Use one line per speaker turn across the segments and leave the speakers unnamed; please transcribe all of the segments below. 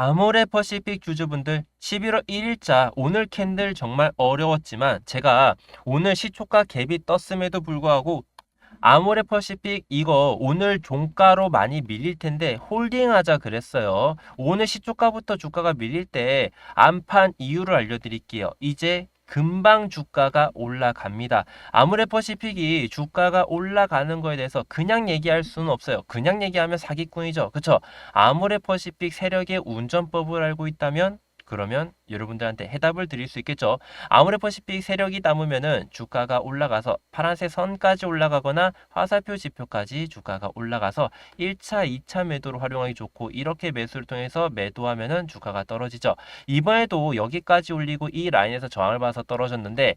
아모레퍼시픽 주주분들 11월 1일자 오늘 캔들 정말 어려웠지만 제가 오늘 시초가 갭이 떴음에도 불구하고 아모레퍼시픽 이거 오늘 종가로 많이 밀릴 텐데 홀딩하자 그랬어요. 오늘 시초가부터 주가가 밀릴 때 안판 이유를 알려드릴게요. 이제 금방 주가가 올라갑니다. 아모레퍼시픽이 주가가 올라가는 거에 대해서 그냥 얘기할 수는 없어요. 그냥 얘기하면 사기꾼이죠. 그쵸? 아모레퍼시픽 세력의 운전법을 알고 있다면 그러면 여러분들한테 해답을 드릴 수 있겠죠. 아모레퍼시픽 세력이 남으면은 주가가 올라가서 파란색 선까지 올라가거나 화살표 지표까지 주가가 올라가서 1차, 2차 매도를 활용하기 좋고 이렇게 매수를 통해서 매도하면은 주가가 떨어지죠. 이번에도 여기까지 올리고 이 라인에서 저항을 봐서 떨어졌는데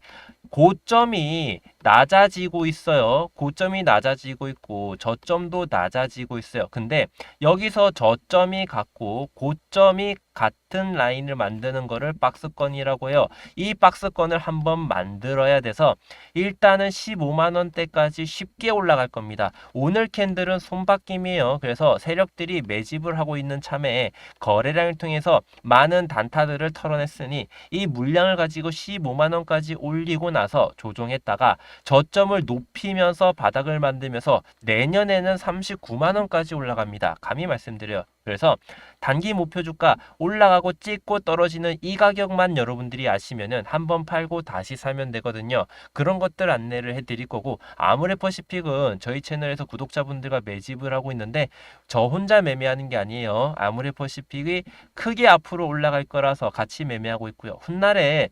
고점이 낮아지고 있어요. 고점이 낮아지고 있고 저점도 낮아지고 있어요. 근데 여기서 저점이 같고 고점이 같은 라인을 만드는 거를 박스권이라고 해요. 이 박스권을 한번 만들어야 돼서 일단은 15만 원대까지 쉽게 올라갈 겁니다. 오늘 캔들은 손바뀜이에요. 그래서 세력들이 매집을 하고 있는 참에 거래량을 통해서 많은 단타들을 털어냈으니 이 물량을 가지고 15만 원까지 올리고 나서 조정했다가 저점을 높이면서 바닥을 만들면서 내년에는 39만 원까지 올라갑니다. 감히 말씀드려요. 그래서 단기 목표 주가 올라가고 찍고 떨어지는 이 가격만 여러분들이 아시면은 한번 팔고 다시 사면 되거든요. 그런 것들 안내를 해드릴 거고 아모레퍼시픽은 저희 채널에서 구독자분들과 매집을 하고 있는데 저 혼자 매매하는 게 아니에요. 아모레퍼시픽이 크게 앞으로 올라갈 거라서 같이 매매하고 있고요. 훗날에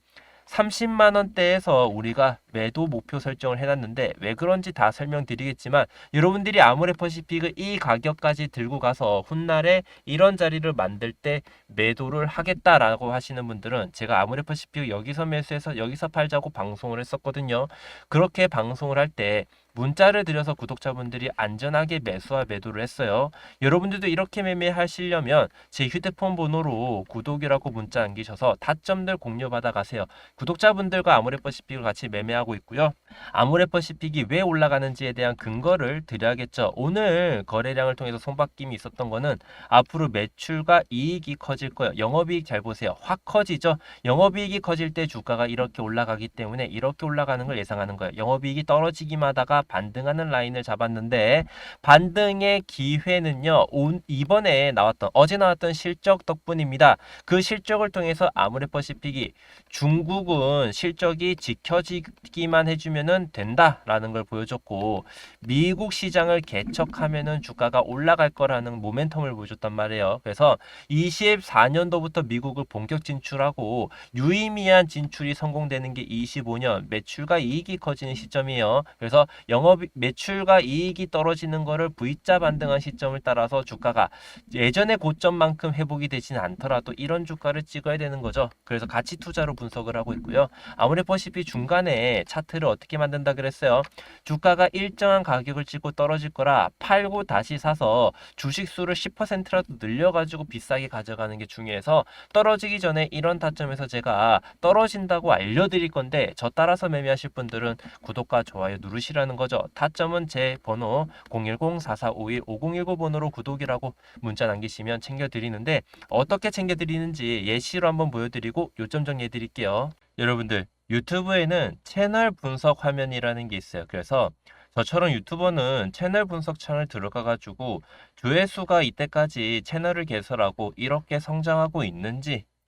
30만 원대에서 우리가 매도 목표 설정을 해놨는데 왜 그런지 다 설명드리겠지만 여러분들이 아모레퍼시픽을 이 가격까지 들고 가서 훗날에 이런 자리를 만들 때 매도를 하겠다라고 하시는 분들은 제가 아모레퍼시픽 여기서 매수해서 여기서 팔자고 방송을 했었거든요. 그렇게 방송을 할때 문자를 드려서 구독자분들이 안전하게 매수와 매도를 했어요. 여러분들도 이렇게 매매하시려면 제 휴대폰 번호로 구독이라고 문자 남기셔서 타점들 공유받아 가세요. 구독자분들과 아모레퍼시픽을 같이 매매하고 있고요. 아모레퍼시픽이 왜 올라가는지에 대한 근거를 드려야겠죠. 오늘 거래량을 통해서 손바뀜이 있었던 거는 앞으로 매출과 이익이 커질 거예요. 영업이익 잘 보세요. 확 커지죠. 영업이익이 커질 때 주가가 이렇게 올라가기 때문에 이렇게 올라가는 걸 예상하는 거예요. 영업이익이 떨어지기만 하다가 반등하는 라인을 잡았는데 반등의 기회는요. 온, 이번에 나왔던 어제 나왔던 실적 덕분입니다. 그 실적을 통해서 아모레퍼시픽이 중국은 실적이 지켜지 기만 해주면은 된다라는 걸 보여줬고 미국 시장을 개척하면은 주가가 올라갈 거라는 모멘텀을 보여줬단 말이에요. 그래서 24년도부터 미국을 본격 진출하고 유의미한 진출이 성공되는 게 25년 매출과 이익이 커지는 시점이에요. 그래서 영업 매출과 이익이 떨어지는 거를 V자 반등한 시점을 따라서 주가가 예전의 고점만큼 회복이 되지는 않더라도 이런 주가를 찍어야 되는 거죠. 그래서 가치 투자로 분석을 하고 있고요. 아모레퍼시픽 중간에 차트를 어떻게 만든다 그랬어요. 주가가 일정한 가격을 찍고 떨어질 거라 팔고 다시 사서 주식 수를 10%라도 늘려가지고 비싸게 가져가는 게 중요해서 떨어지기 전에 이런 타점에서 제가 떨어진다고 알려드릴 건데 저 따라서 매매하실 분들은 구독과 좋아요 누르시라는 거죠. 타점은 제 번호 010-4451-5019 번호로 구독이라고 문자 남기시면 챙겨드리는데 어떻게 챙겨드리는지 예시로 한번 보여드리고 요점 정리해드릴게요. 여러분들 유튜브에는 채널 분석 화면이라는 게 있어요. 그래서 저처럼 유튜버는 채널 분석 창을 들어가가지고 조회수가 이때까지 채널을 개설하고 이렇게 성장하고 있는지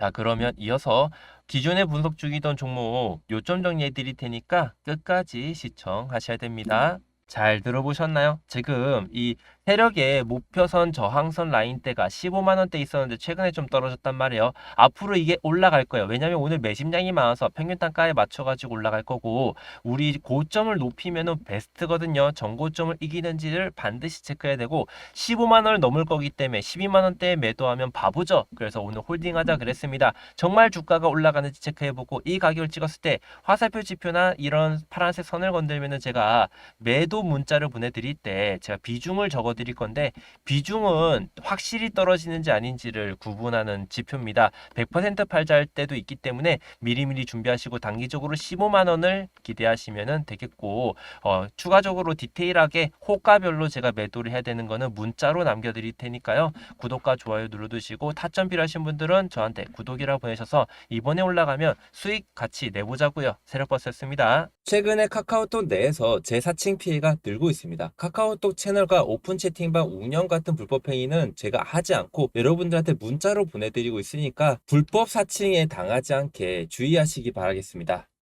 자 그러면 이어서 기존에 분석 중이던 종목 요점 정리해 드릴 테니까 끝까지 시청하셔야 됩니다. 잘 들어보셨나요? 지금 이 세력의 목표선 저항선 라인대가 15만 원대 있었는데 최근에 좀 떨어졌단 말이에요. 앞으로 이게 올라갈 거예요. 왜냐면 오늘 매집량이 많아서 평균 단가에 맞춰가지고 올라갈 거고 우리 고점을 높이면은 베스트거든요. 전고점을 이기는지를 반드시 체크해야 되고 15만 원을 넘을 거기 때문에 12만 원대에 매도하면 바보죠. 그래서 오늘 홀딩하자 그랬습니다. 정말 주가가 올라가는지 체크해보고 이 가격을 찍었을 때 화살표 지표나 이런 파란색 선을 건들면은 제가 매도 문자를 보내드릴 때 제가 비중을 적어 드릴 건데 비중은 확실히 떨어지는지 아닌지를 구분하는 지표입니다. 100% 팔자 할 때도 있기 때문에 미리미리 준비하시고 단기적으로 15만 원을 기대하시면 되겠고 어, 추가적으로 디테일하게 호가별로 제가 매도를 해야 되는 거는 문자로 남겨드릴 테니까요. 구독과 좋아요 눌러두시고 타점 필요하신 분들은 저한테 구독이라 보내셔서 이번에 올라가면 수익 같이 내보자고요. 세력버스였습니다. 최근에 카카오톡 내에서 제 사칭 피해가 늘고 있습니다. 카카오톡 채널과 오픈 채팅방 운영 같은 불법 행위는 제가 하지 않고 여러분들한테 문자로 보내드리고 있으니까 불법 사칭에 당하지 않게 주의하시기 바라겠습니다.